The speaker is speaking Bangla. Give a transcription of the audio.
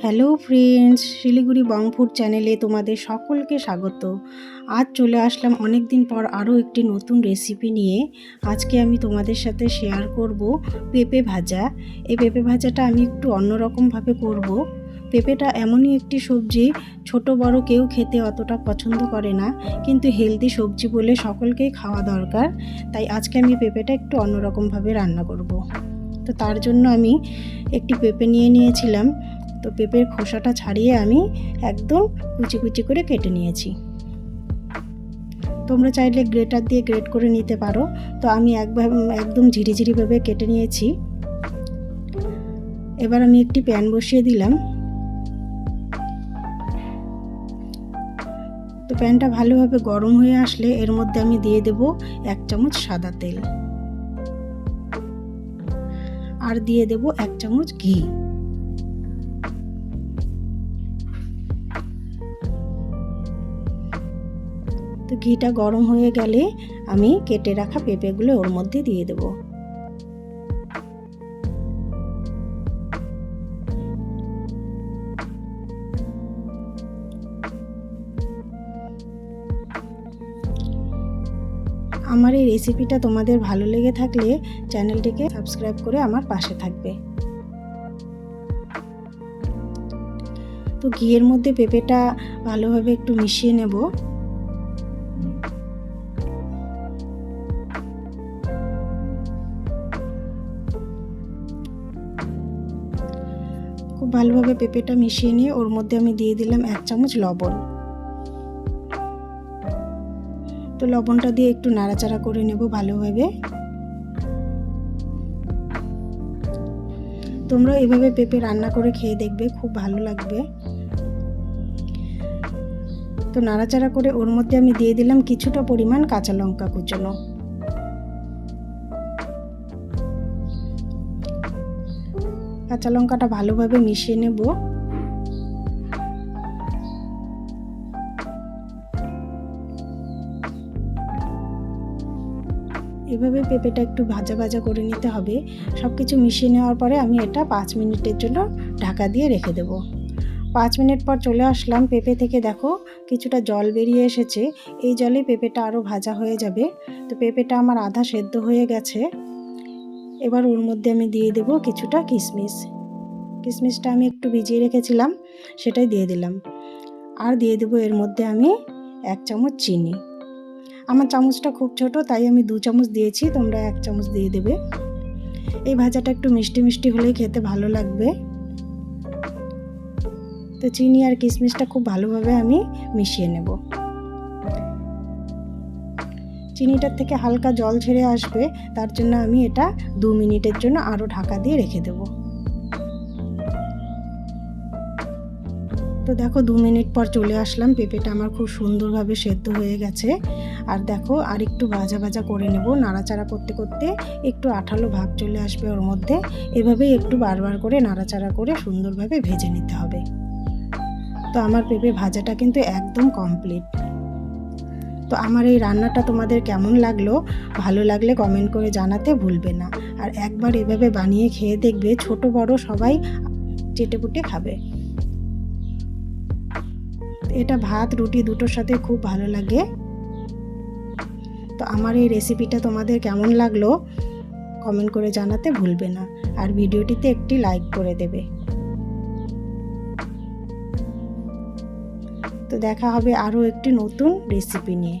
হ্যালো ফ্রেন্ডস শিলিগুড়ি বংফুড চ্যানেলে তোমাদের সকলকে স্বাগত। আজ চলে আসলাম অনেক দিন পর আরও একটি নতুন রেসিপি নিয়ে। আজকে আমি তোমাদের সাথে শেয়ার করব পেঁপে ভাজা। এই পেঁপে ভাজাটা আমি একটু অন্যরকমভাবে করব। পেঁপেটা এমনই একটি সবজি, ছোট বড় কেউ খেতে অতটা পছন্দ করে না, কিন্তু হেলদি সবজি বলে সকলকেই খাওয়া দরকার। তাই আজকে আমি পেঁপেটা একটু অন্যরকমভাবে রান্না করব। তো তার জন্য আমি একটি পেঁপে নিয়ে নিয়েছিলাম। তো পেঁপের খোসাটা ছাড়িয়ে আমি একদম কুচি কুচি করে কেটে নিয়েছি। তোমরা চাইলে গ্রেটার দিয়ে গ্রেট করে নিতে পারো। তো আমি একবার একদম ঝিরিঝিরিভাবে কেটে নিয়েছি। এবার আমি একটি প্যান বসিয়ে দিলাম। তো প্যানটা ভালোভাবে গরম হয়ে আসলে এর মধ্যে আমি দিয়ে দেব এক চামচ সাদা তেল। আর দিয়ে দেব এক চামচ ঘি। তো ঘিটা গরম হয়ে গেলে আমি কেটে রাখা পেঁপেগুলো ওর মধ্যে দিয়ে দেব। আমার এই রেসিপিটা তোমাদের ভালো লেগে থাকলে চ্যানেলটিকে সাবস্ক্রাইব করে আমার পাশে থাকবে। তো ঘিয়ের মধ্যে পেঁপেটা ভালোভাবে একটু মিশিয়ে নেব। ভালোভাবে পেঁপেটা মিশিয়ে নিয়ে ওর মধ্যে আমি দিয়ে দিলাম এক চামচ লবণ। তো লবণটা দিয়ে একটু নাড়াচাড়া করে নেব ভালোভাবে। তোমরা এভাবে পেঁপে রান্না করে খেয়ে দেখবে, খুব ভালো লাগবে। তো নাড়াচাড়া করে ওর মধ্যে আমি দিয়ে দিলাম কিছুটা পরিমাণ কাঁচা লঙ্কা কুচনো। কাঁচা লঙ্কাটা ভালোভাবে মিশিয়ে নেব। এভাবে পেঁপেটা একটু ভাজা ভাজা করে নিতে হবে। সব কিছু মিশিয়ে নেওয়ার পরে আমি এটা পাঁচ মিনিটের জন্য ঢাকা দিয়ে রেখে দেবো। পাঁচ মিনিট পর চলে আসলাম পেঁপে থেকে। দেখো কিছুটা জল বেরিয়ে এসেছে। এই জলে পেঁপেটা আরও ভাজা হয়ে যাবে। তো পেঁপেটা আমার আধা সেদ্ধ হয়ে গেছে। এবার ওর মধ্যে আমি দিয়ে দেব কিছুটা কিশমিশ কিশমিশটা আমি একটু ভিজিয়ে রেখেছিলাম, সেটাই দিয়ে দিলাম। আর দিয়ে দেবো এর মধ্যে আমি এক চামচ চিনি। আমার চামচটা খুব ছোট, তাই আমি দু চামচ দিয়েছি, তোমরা এক চামচ দিয়ে দেবে। এই ভাজাটা একটু মিষ্টি মিষ্টি হলেই খেতে ভালো লাগবে। তো চিনি আর কিশমিশটা খুব ভালোভাবে আমি মিশিয়ে নেব। চিনিটার থেকে হালকা জল ছেড়ে আসবে, তার জন্য আমি এটা দু মিনিটের জন্য আরও ঢাকা দিয়ে রেখে দেবো। তো দেখো দু মিনিট পর চলে আসলাম, পেঁপেটা আমার খুব সুন্দরভাবে সেদ্ধ হয়ে গেছে। আর দেখো আর একটু ভাজা ভাজা করে নেব, নাড়াচাড়া করতে করতে একটু আঠালো ভাব চলে আসবে ওর মধ্যে। এভাবেই একটু বারবার করে নাড়াচাড়া করে সুন্দরভাবে ভেজে নিতে হবে। তো আমার পেঁপে ভাজাটা কিন্তু একদম কমপ্লিট তো আমার এই রান্নাটা তোমাদের কেমন লাগল? ভালো লাগলে কমেন্ট করে জানাতে ভুলবে না। আর একবার এভাবে বানিয়ে খেয়ে দেখবে ছোট, বড় সবাই চেটেপুটে খাবে। এটা ভাত, রুটি দুটোর সাথে খুব ভালো লাগে। তো আমার এই রেসিপিটা তোমাদের কেমন লাগল? কমেন্ট করে জানাতে ভুলবে না। আর ভিডিওটিতে একটি লাইক করে দেবে। তো দেখা হবে আরও একটি নতুন রেসিপি নিয়ে।